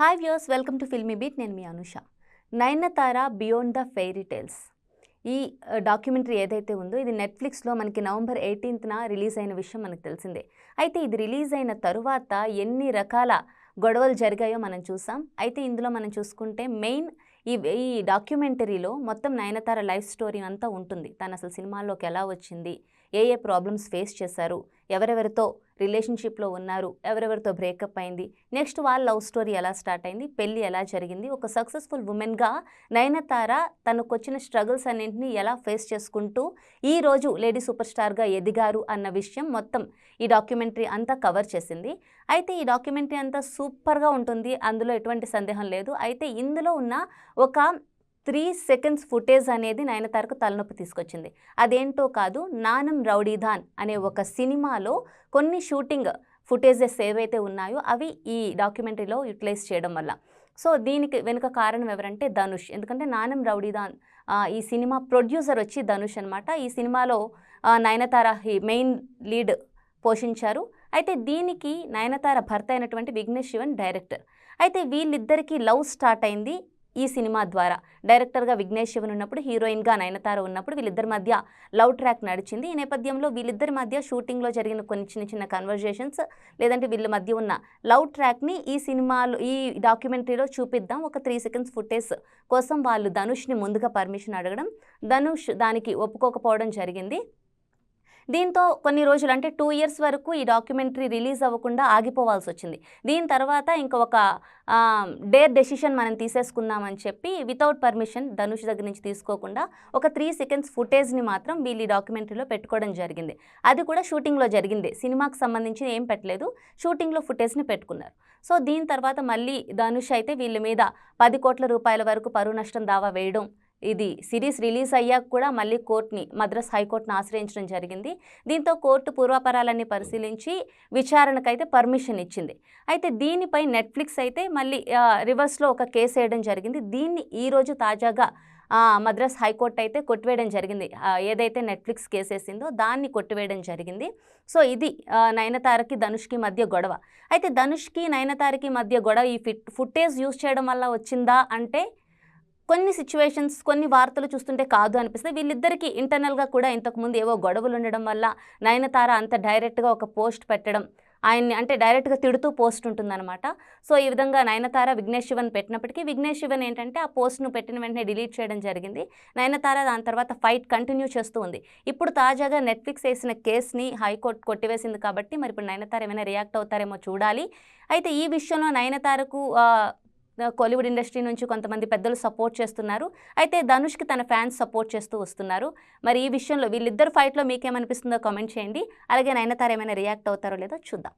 Hi views welcome to Filmi Beat నేను మీ Anusha. Nayanthara beyond the fairy tales ఈ documentary ఏదైతే ఉందో ఇది నెట్ఫ్లిక్స్లో మనకి నవంబర్ ఎయిటీన్త్న రిలీజ్ అయిన విషయం మనకు తెలిసిందే. అయితే ఇది రిలీజ్ అయిన తరువాత ఎన్ని రకాల గొడవలు జరిగాయో మనం చూసాం. అయితే ఇందులో మనం చూసుకుంటే మెయిన్ ఈ ఈ డాక్యుమెంటరీలో మొత్తం నయనతార లైఫ్ స్టోరీ అంతా ఉంటుంది. తను అసలు సినిమాల్లోకి ఎలా వచ్చింది? ఏ ఏ ప్రాబ్లమ్స్ ఫేస్ చేశారు? ఎవరెవరితో రిలేషన్షిప్లో ఉన్నారు. ఎవరెవరితో బ్రేకప్ అయింది? నెక్స్ట్ వాళ్ళ లవ్ స్టోరీ ఎలా స్టార్ట్ అయింది? పెళ్ళి ఎలా జరిగింది? ఒక సక్సెస్ఫుల్ ఉమెన్గా నయనతార తనకు వచ్చిన స్ట్రగుల్స్ అన్నింటినీ ఎలా ఫేస్ చేసుకుంటూ ఈ రోజు లేడీ సూపర్ స్టార్గా ఎదిగారు అన్న విషయం మొత్తం ఈ డాక్యుమెంటరీ అంతా కవర్ చేసింది. అయితే ఈ డాక్యుమెంటరీ అంతా సూపర్గా ఉంటుంది. అందులో ఎటువంటి సందేహం లేదు. అయితే ఇందులో ఉన్న ఒక త్రీ సెకండ్స్ ఫుటేజ్ అనేది నయనతారకు తలనొప్పి తీసుకొచ్చింది. అదేంటో కాదు నానం రౌడీధాన్ అనే ఒక సినిమాలో కొన్ని షూటింగ్ ఫుటేజెస్ ఏవైతే ఉన్నాయో అవి ఈ డాక్యుమెంటరీలో యూటిలైజ్ చేయడం వల్ల. సో దీనికి వెనుక కారణం ఎవరంటే ధనుష్. ఎందుకంటే నానం రౌడీదాన్ ఈ సినిమా ప్రొడ్యూసర్ వచ్చి ధనుష్ అనమాట ఈ సినిమాలో నయనతార హీ- మెయిన్ లీడ్ పోషించారు. అయితే దీనికి నయనతార భర్త అయినటువంటి విఘ్నేష్ శివన్ డైరెక్టర్. అయితే వీళ్ళిద్దరికీ లవ్ స్టార్ట్ అయింది ఈ సినిమా ద్వారా. డైరెక్టర్గా విఘ్నేష్ శివన్ ఉన్నప్పుడు హీరోయిన్గా నయనతార ఉన్నప్పుడు వీళ్ళిద్దరి మధ్య లవ్ ట్రాక్ నడిచింది. ఈ నేపథ్యంలో వీళ్ళిద్దరి మధ్య షూటింగ్లో జరిగిన కొన్ని చిన్న చిన్న కన్వర్జేషన్స్ లేదంటే వీళ్ళ మధ్య ఉన్న లవ్ ట్రాక్ని ఈ సినిమాలో ఈ డాక్యుమెంటరీలో చూపిద్దాం. ఒక త్రీ సెకండ్స్ ఫుటేజ్ కోసం వాళ్ళు ధనుష్ని ముందుగా పర్మిషన్ అడగడం. ధనుష్ దానికి ఒప్పుకోకపోవడం జరిగింది. దీంతో కొన్ని రోజులు అంటే టూ ఇయర్స్ వరకు ఈ డాక్యుమెంటరీ రిలీజ్ అవ్వకుండా ఆగిపోవాల్సి వచ్చింది దీని తర్వాత ఇంకా ఒక డేర్ డెసిషన్ మనం తీసేసుకుందామని చెప్పి వితౌట్ పర్మిషన్ ధనుష్ దగ్గర నుంచి తీసుకోకుండా ఒక త్రీ సెకండ్స్ ఫుటేజ్ని మాత్రం వీళ్ళు ఈ డాక్యుమెంటరీలో పెట్టుకోవడం జరిగింది. అది కూడా షూటింగ్లో జరిగింది. సినిమాకి సంబంధించి ఏం పెట్టలేదు. షూటింగ్లో ఫుటేజ్ని పెట్టుకున్నారు. సో దీని తర్వాత మళ్ళీ ధనుష్ అయితే వీళ్ళ మీద పది కోట్ల రూపాయల వరకు పరువు నష్టం దావా వేయడం ఇది సిరీస్ రిలీజ్ అయ్యాక కూడా మళ్ళీ కోర్టుని మద్రాస్ హైకోర్టును ఆశ్రయించడం జరిగింది. దీంతో కోర్టు పూర్వాపరాలన్నీ పరిశీలించి విచారణకైతే పర్మిషన్ ఇచ్చింది. అయితే దీనిపై నెట్ఫ్లిక్స్ అయితే మళ్ళీ రివర్స్లో ఒక కేసు వేయడం జరిగింది. దీన్ని ఈరోజు తాజాగా మద్రాస్ హైకోర్టు అయితే కొట్టివేయడం జరిగింది. ఏదైతే నెట్ఫ్లిక్స్ కేసేసిందో దాన్ని కొట్టివేయడం జరిగింది. సో ఇది నయనతారకి ధనుష్కి మధ్య గొడవ. అయితే ధనుష్కి నయనతారకి మధ్య గొడవ ఈ ఫిట్ ఫుటేజ్ యూస్ చేయడం వల్ల వచ్చిందా అంటే కొన్ని సిచ్యువేషన్స్ కొన్ని వార్తలు చూస్తుంటే కాదు అనిపిస్తుంది. వీళ్ళిద్దరికీ ఇంటర్నల్గా కూడా ఇంతకుముందు ఏవో గొడవలు ఉండడం వల్ల నయనతార అంత డైరెక్ట్గా ఒక పోస్ట్ పెట్టడం ఆయన్ని అంటే డైరెక్ట్గా తిడుతూ పోస్ట్ ఉంటుందన్నమాట. సో ఈ విధంగా నయనతార విఘ్నేష్ శివన్ పెట్టినప్పటికీ విఘ్నేష్ శివన్ ఏంటంటే ఆ పోస్ట్ను పెట్టిన వెంటనే డిలీట్ చేయడం జరిగింది. నయనతార దాని తర్వాత ఫైట్ కంటిన్యూ చేస్తూ ఉంది. ఇప్పుడు తాజాగా నెట్ఫ్లిక్స్ వేసిన కేసుని హైకోర్టు కొట్టివేసింది కాబట్టి మరి ఇప్పుడు నయనతార ఏమైనా రియాక్ట్ అవుతారేమో చూడాలి. అయితే ఈ విషయంలో నయనతారకు కోలీవుడ్ ఇండస్ట్రీ నుంచి కొంతమంది పెద్దలు సపోర్ట్ చేస్తున్నారు. అయితే ధనుష్కి తన ఫ్యాన్స్ సపోర్ట్ చేస్తూ వస్తున్నారు. మరి ఈ విషయంలో వీళ్ళిద్దరు ఫైట్లో మీకేమనిపిస్తుందో కామెంట్ చేయండి. అలాగే నయనతార ఏమైనా రియాక్ట్ అవుతారో లేదో చూద్దాం.